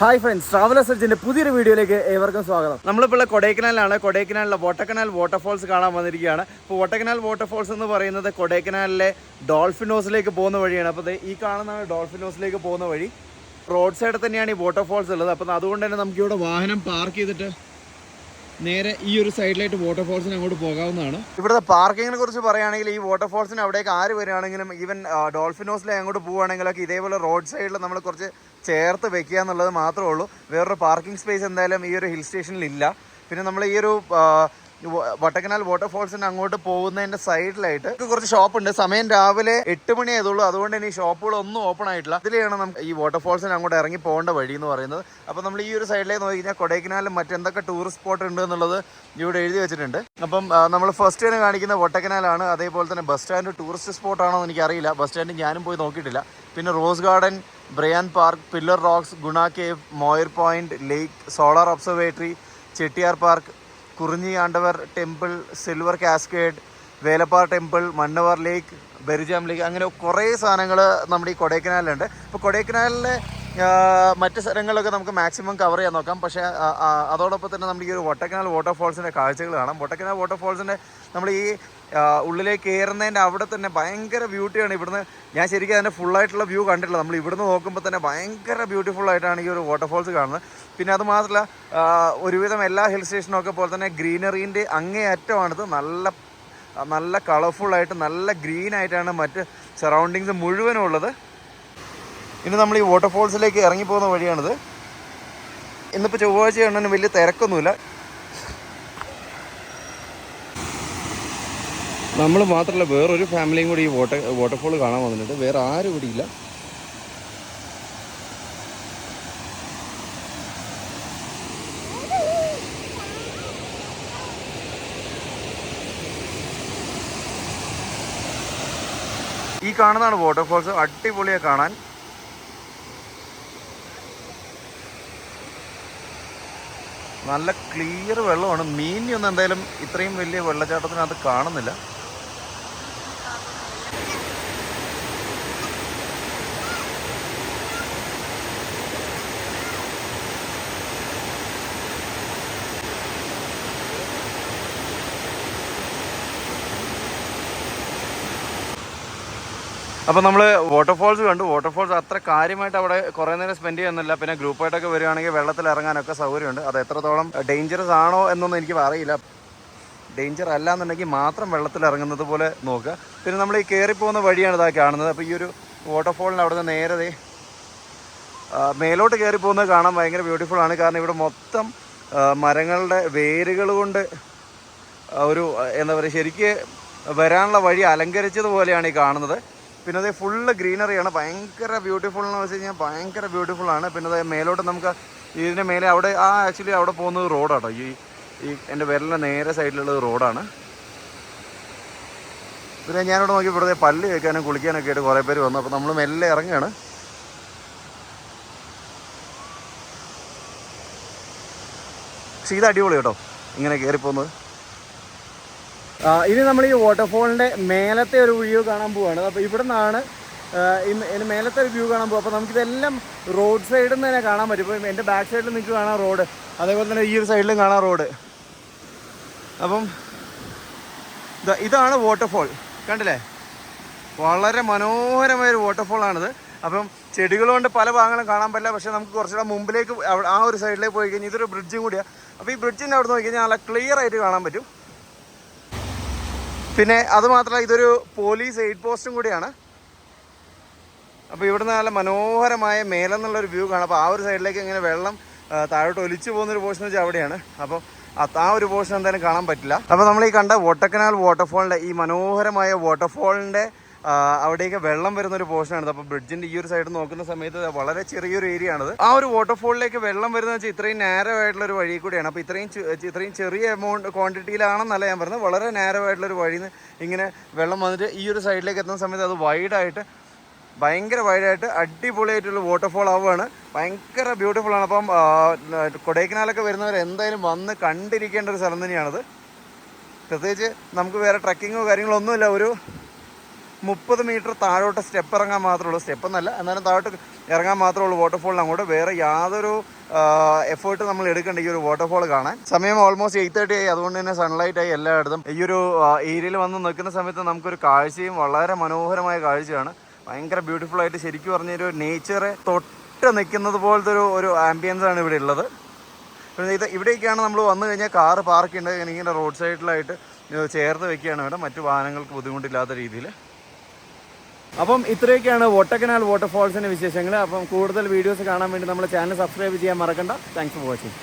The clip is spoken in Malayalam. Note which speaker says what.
Speaker 1: ഹായ് ഫ്രണ്ട്സ് ട്രാവൽ സെർച്ചിന്റെ പുതിയൊരു വീഡിയോയിലേക്ക് ഏവർക്കും സ്വാഗതം. നമ്മളിപ്പോൾ ഉള്ള കൊടൈക്കനാലിലാണ്. കൊടൈക്കനാലിലെ വോട്ടക്കനാൽ വാട്ടർഫോൾസ് കാണാൻ വന്നിരിക്കുകയാണ്. അപ്പോൾ വോട്ടക്കനാൽ വാട്ടർഫോൾസ് എന്ന് പറയുന്നത് കൊടൈക്കനാലിലെ ഡോൾഫിനോസിലേക്ക് പോകുന്ന വഴിയാണ്. അപ്പോൾ ഈ കാണുന്നതാണ് ഡോൾഫിനോസിലേക്ക് പോകുന്ന വഴി. റോഡ് സൈഡിൽ തന്നെയാണ് ഈ വാട്ടർഫോൾസ് ഉള്ളത്. അപ്പം അതുകൊണ്ട് തന്നെ നമുക്ക് ഇവിടെ വാഹനം പാർക്ക് ചെയ്തിട്ട് നേരെ ഈ ഒരു സൈഡിലായിട്ട് വാട്ടർഫോൾസിന് അങ്ങോട്ട് പോകാവുന്നതാണ്. ഇവിടുത്തെ പാർക്കിങ്ങിനെ കുറിച്ച് പറയുകയാണെങ്കിൽ ഈ വാട്ടർഫോൾസിന് അവിടേക്ക് ആര് വരികയാണെങ്കിലും ഈവൻ ഡോൾഫിനോസിലെ അങ്ങോട്ട് പോവുകയാണെങ്കിലൊക്കെ ഇതേപോലെ റോഡ് സൈഡിൽ നമ്മൾ കുറച്ച് ചേർത്ത് വെക്കുക എന്നുള്ളത് മാത്രമേ ഉള്ളൂ. വേറൊരു പാർക്കിംഗ് സ്പേസ് എന്തായാലും ഈ ഒരു ഹിൽ സ്റ്റേഷനിൽ ഇല്ല പിന്നെ നമ്മൾ ഈ ഒരു വട്ടക്കനാൽ വാട്ടർഫോൾസിന് അങ്ങോട്ട് പോകുന്നതിന്റെ സൈഡിലായിട്ട് കുറച്ച് ഷോപ്പ് ഉണ്ട്. സമയം രാവിലെ എട്ട് മണി ആയതുള്ളൂ. അതുകൊണ്ട് ഇനി ഷോപ്പുകളൊന്നും ഓപ്പൺ ആയിട്ടില്ല. ഇതിലെയാണ് നമുക്ക് ഈ വാട്ടർഫോൾസിന് അങ്ങോട്ട് ഇറങ്ങി പോകേണ്ട വഴി എന്ന് പറയുന്നത്. അപ്പോൾ നമ്മൾ ഈ ഒരു സൈഡിലേക്ക് നോക്കി കഴിഞ്ഞാൽ കൊടൈക്കനാലും മറ്റെന്തൊക്കെ ടൂറിസ്റ്റ് സ്പോട്ട് ഉണ്ട് എന്നുള്ളത് ഇവിടെ എഴുതി വെച്ചിട്ടുണ്ട്. അപ്പം നമ്മൾ ഫസ്റ്റ് തന്നെ കാണിക്കുന്ന വട്ടക്കനാലാണ് അതേപോലെ തന്നെ ബസ് സ്റ്റാൻഡ് ടൂറിസ്റ്റ് സ്പോട്ട് ആണോ എന്ന് എനിക്കറിയില്ല. ബസ് സ്റ്റാൻഡ് ഞാനും പോയി നോക്കിയിട്ടില്ല. പിന്നെ rose garden Bryant park pillar rocks Guna cave Moir point lake solar observatory Chettiar park Kurinji Andavar temple silver cascade Velappar temple Mannavar lake Berijam lake അങ്ങനെ കുറേ സാധനങ്ങൾ നമ്മുടെ ഈ കൊടൈക്കനാലിലുണ്ട്. അപ്പോൾ കൊടൈക്കനാലിലെ മറ്റ് സ്ഥലങ്ങളിലൊക്കെ നമുക്ക് മാക്സിമം കവർ ചെയ്യാൻ നോക്കാം. പക്ഷേ അതോടൊപ്പം തന്നെ നമുക്ക് ഈ ഒരു വട്ടക്കനാൽ വാട്ടർഫോൾസിന്റെ കാഴ്ചകൾ കാണാം. വട്ടക്കനാൽ വാട്ടർഫോൾസിന്റെ നമ്മൾ ഈ ഉള്ളിലേക്ക് കയറുന്നതിന്റെ അവിടെ തന്നെ ഭയങ്കര ബ്യൂട്ടിയാണ് ഇവിടുന്ന്. ഞാൻ ശരിക്കും അതിന്റെ ഫുള്ളായിട്ടുള്ള വ്യൂ കണ്ടിട്ടില്ല. നമ്മൾ ഇവിടുന്ന് നോക്കുമ്പോൾ തന്നെ ഭയങ്കര ബ്യൂട്ടിഫുൾ ആയിട്ടാണ് ഈ ഒരു വാട്ടർഫോൾസ് കാണുന്നത്. പിന്നെ അത് മാത്രമല്ല ഒരുവിധം എല്ലാ ഹിൽ സ്റ്റേഷനും ഒക്കെ പോലെ തന്നെ ഗ്രീനറീന്റെ അങ്ങേയറ്റമാണിത്. നല്ല നല്ല കളർഫുള്ളായിട്ട് നല്ല ഗ്രീനായിട്ടാണ് മറ്റ് സറൗണ്ടിങ്സ് മുഴുവനും ഉള്ളത് ഇനി നമ്മൾ ഈ വാട്ടർഫോൾസിലേക്ക് ഇറങ്ങിപ്പോകുന്ന വഴിയാണിത്. ഇന്നിപ്പോൾ ചൊവ്വാഴ്ച ഉണ്ടെന്ന് വലിയ തിരക്കൊന്നുമില്ല. നമ്മൾ മാത്രമല്ല വേറൊരു ഫാമിലിയും കൂടി ഈ വാട്ടർ വാട്ടർഫോൾ കാണാൻ വന്നിട്ടുണ്ട്. വേറെ ആരും കൂടി ഇല്ല. ഈ കാണുന്നതാണ് വാട്ടർഫോൾസ് അടിപൊളിയാണ് കാണാൻ. നല്ല ക്ലിയർ വെള്ളമാണ്. മീനിയൊന്നും എന്തായാലും ഇത്രയും വലിയ വെള്ളച്ചാട്ടത്തിനകത്ത് കാണുന്നില്ല. അപ്പോൾ നമ്മൾ വാട്ടർഫോൾസ് കണ്ടു. വാട്ടർഫോൾസ് അത്ര കാര്യമായിട്ട് അവിടെ കുറേ നേരം സ്പെൻഡ് ചെയ്യുന്നില്ല. പിന്നെ ഗ്രൂപ്പായിട്ടൊക്കെ വരികയാണെങ്കിൽ വെള്ളത്തിൽ ഇറങ്ങാനൊക്കെ സൗകര്യമുണ്ട്. അത് എത്രത്തോളം ഡേഞ്ചറസ് ആണോ എന്നൊന്നും എനിക്ക് അറിയില്ല. ഡേഞ്ചർ അല്ല എന്നുണ്ടെങ്കിൽ മാത്രം വെള്ളത്തിൽ ഇറങ്ങുന്നത് പോലെ നോക്കുക. പിന്നെ നമ്മൾ ഈ കയറി പോകുന്ന വഴിയാണ് ഇതാ കാണുന്നത്. അപ്പോൾ ഈ ഒരു വാട്ടർഫോളിന് അവിടെ നിന്ന് നേരെ ദേ, ആ, മേലോട്ട് കയറി പോകുന്നത് കാണാൻ ഭയങ്കര ബ്യൂട്ടിഫുൾ ആണ്. കാരണം ഇവിടെ മൊത്തം മരങ്ങളുടെ വേരുകൾ കൊണ്ട് ഒരു എന്താ പറയുക ശരിക്ക് വരാനുള്ള വഴി അലങ്കരിച്ചതുപോലെയാണ് ഈ കാണുന്നത്. പിന്നെ അതേ ഫുള്ള് ഗ്രീനറിയാണ് ഭയങ്കര ബ്യൂട്ടിഫുൾ എന്ന് വെച്ച് കഴിഞ്ഞാൽ ഭയങ്കര ബ്യൂട്ടിഫുൾ ആണ്. പിന്നെ അതേ മേലോട്ട് നമുക്ക് ഇതിന്റെ മേലെ അവിടെ ആ ആക്ച്വലി അവിടെ പോകുന്നത് റോഡാട്ടോ ഈ ഈ എന്റെ വിരലിന്റെ നേരെ സൈഡിലുള്ളത് റോഡാണ് പിന്നെ ഞാനിവിടെ നോക്കി വെറുതെ പല്ല് കേൾക്കാനും കുളിക്കാനൊക്കെ ആയിട്ട് കുറേ പേര് വന്നു. അപ്പോൾ നമ്മൾ മെല്ലെ ഇറങ്ങുകയാണ് പക്ഷേ ഇത് അടിപൊളി കേട്ടോ. ഇങ്ങനെ കയറിപ്പോകുന്നത്. ഇനി നമ്മൾ ഈ വാട്ടർഫോളിന്റെ മേലത്തെ ഒരു വ്യൂ കാണാൻ പോവാണ്. അപ്പോൾ ഇവിടെ നിന്നാണ് ഇതിന് മേലത്തെ ഒരു വ്യൂ കാണാൻ പോകും അപ്പോൾ നമുക്കിതെല്ലാം റോഡ് സൈഡിൽ നിന്ന് തന്നെ കാണാൻ പറ്റും. ഇപ്പോൾ എന്റെ ബാക്ക് സൈഡിൽ നിങ്ങൾക്ക് കാണാം റോഡ് അതേപോലെ തന്നെ ഈ ഒരു സൈഡിലും കാണാം റോഡ് അപ്പം ഇതാ ഇതാണ് വാട്ടർഫോൾ കണ്ടില്ലേ? വളരെ മനോഹരമായ ഒരു വാട്ടർഫോളാണിത് അപ്പം ചെടികൾ കൊണ്ട് പല ഭാഗങ്ങളും കാണാൻ പറ്റില്ല. പക്ഷേ നമുക്ക് കുറച്ചുകൂടെ മുമ്പിലേക്ക് ആ ഒരു സൈഡിലേക്ക് പോയി കഴിഞ്ഞാൽ ഇതൊരു ബ്രിഡ്ജും കൂടിയാണ് അപ്പോൾ ഈ ബ്രിഡ്ജിന്റെ അവിടെ നോക്കി കഴിഞ്ഞാൽ നല്ല ക്ലിയർ ആയിട്ട് കാണാൻ പറ്റും. പിന്നെ അത് മാത്രമല്ല ഇതൊരു പോലീസ് എയ്ഡ് പോസ്റ്റും കൂടിയാണ്. അപ്പോൾ ഇവിടുന്ന് നല്ല മനോഹരമായ മേലെന്നുള്ളൊരു വ്യൂ കാണാം. അപ്പോൾ ആ ഒരു സൈഡിലേക്ക് ഇങ്ങനെ വെള്ളം താഴോട്ട് ഒലിച്ചു പോകുന്നൊരു പോർഷൻ വെച്ചാൽ അവിടെയാണ്. അപ്പോൾ ആ ഒരു പോർഷൻ എന്തായാലും കാണാൻ പറ്റില്ല. അപ്പോൾ നമ്മൾ ഈ കണ്ട വോട്ടക്കനാൽ വാട്ടർഫോളിന്റെ ഈ മനോഹരമായ വാട്ടർഫോളിന്റെ അവിടേക്ക് വെള്ളം വരുന്ന ഒരു പോർഷനാണ് അപ്പോൾ ബ്രിഡ്ജിന്റെ ഈ ഒരു സൈഡ് നോക്കുന്ന സമയത്ത് വളരെ ചെറിയൊരു ഏരിയ ആണത്. ആ ഒരു വാട്ടർഫോളിലേക്ക് വെള്ളം വരുന്നത് വെച്ചാൽ ഇത്രയും നാരോ ആയിട്ടുള്ള ഒരു വഴി കൂടിയാണ്. അപ്പോൾ ഇത്രയും ഇത്രയും ചെറിയ എമൗണ്ട് ക്വാണ്ടിറ്റിയിലാണെന്നല്ല ഞാൻ പറഞ്ഞത്. വളരെ നാരോ ആയിട്ടുള്ള ഒരു വഴിയിൽ നിന്ന് ഇങ്ങനെ വെള്ളം വന്നിട്ട് ഈ ഒരു സൈഡിലേക്ക് എത്തുന്ന സമയത്ത് അത് വൈഡായിട്ട് ഭയങ്കര വൈഡായിട്ട് അടിപൊളിയായിട്ടുള്ള വാട്ടർഫോൾ ആവുകയാണ്. ഭയങ്കര ബ്യൂട്ടിഫുൾ ആണ്. അപ്പം കൊടൈക്കനാലൊക്കെ വരുന്നവർ എന്തായാലും വന്ന് കണ്ടിരിക്കേണ്ട ഒരു സ്ഥലം തന്നെയാണത്. പ്രത്യേകിച്ച് നമുക്ക് വേറെ ട്രക്കിങ്ങോ കാര്യങ്ങളോ ഒന്നുമില്ല. ഒരു മുപ്പത് മീറ്റർ താഴോട്ട് സ്റ്റെപ്പ് ഇറങ്ങാൻ മാത്രമേ ഉള്ളൂ. സ്റ്റെപ്പ് എന്നാലും താഴോട്ട് ഇറങ്ങാൻ മാത്രമേ ഉള്ളൂ വാട്ടർഫോളിന് അങ്ങോട്ട് വേറെ യാതൊരു എഫേർട്ട് നമ്മൾ എടുക്കേണ്ട ഈ ഒരു വാട്ടർഫോൾ കാണാൻ. സമയം ഓൾമോസ്റ്റ് എയ്റ്റ് തേർട്ടി ആയി. അതുകൊണ്ട് തന്നെ സൺലൈറ്റ് ആയി എല്ലായിടത്തും. ഈ ഒരു ഏരിയയിൽ വന്ന് നിൽക്കുന്ന സമയത്ത് നമുക്കൊരു കാഴ്ചയും വളരെ മനോഹരമായ കാഴ്ചയാണ്. ഭയങ്കര ബ്യൂട്ടിഫുൾ ആയിട്ട് ശരിക്കും പറഞ്ഞൊരു നേച്ചറെ തൊട്ട് നിൽക്കുന്നത് പോലത്തെ ഒരു ഒരു ആംബിയൻസ് ആണ് ഇവിടെ ഉള്ളത്. ഇത് ഇവിടേക്കാണ് നമ്മൾ വന്നു കഴിഞ്ഞാൽ കാറ് പാർക്ക് ചെയ്യേണ്ടത്. ഇങ്ങനെ റോഡ് സൈഡിലായിട്ട് ചേർത്ത് വെക്കുകയാണ് വേണം മറ്റു വാഹനങ്ങൾക്ക് ബുദ്ധിമുട്ടില്ലാത്ത രീതിയിൽ. അപ്പം ഇത്രയൊക്കെയാണ് വോട്ടക്കനാൽ വാട്ടർഫോൾസിന്റെ വിശേഷങ്ങൾ അപ്പം കൂടുതൽ വീഡിയോസ് കാണാൻ വേണ്ടി നമ്മുടെ ചാനൽ സബ്സ്ക്രൈബ് ചെയ്യാൻ മറക്കണ്ട. Thanks for watching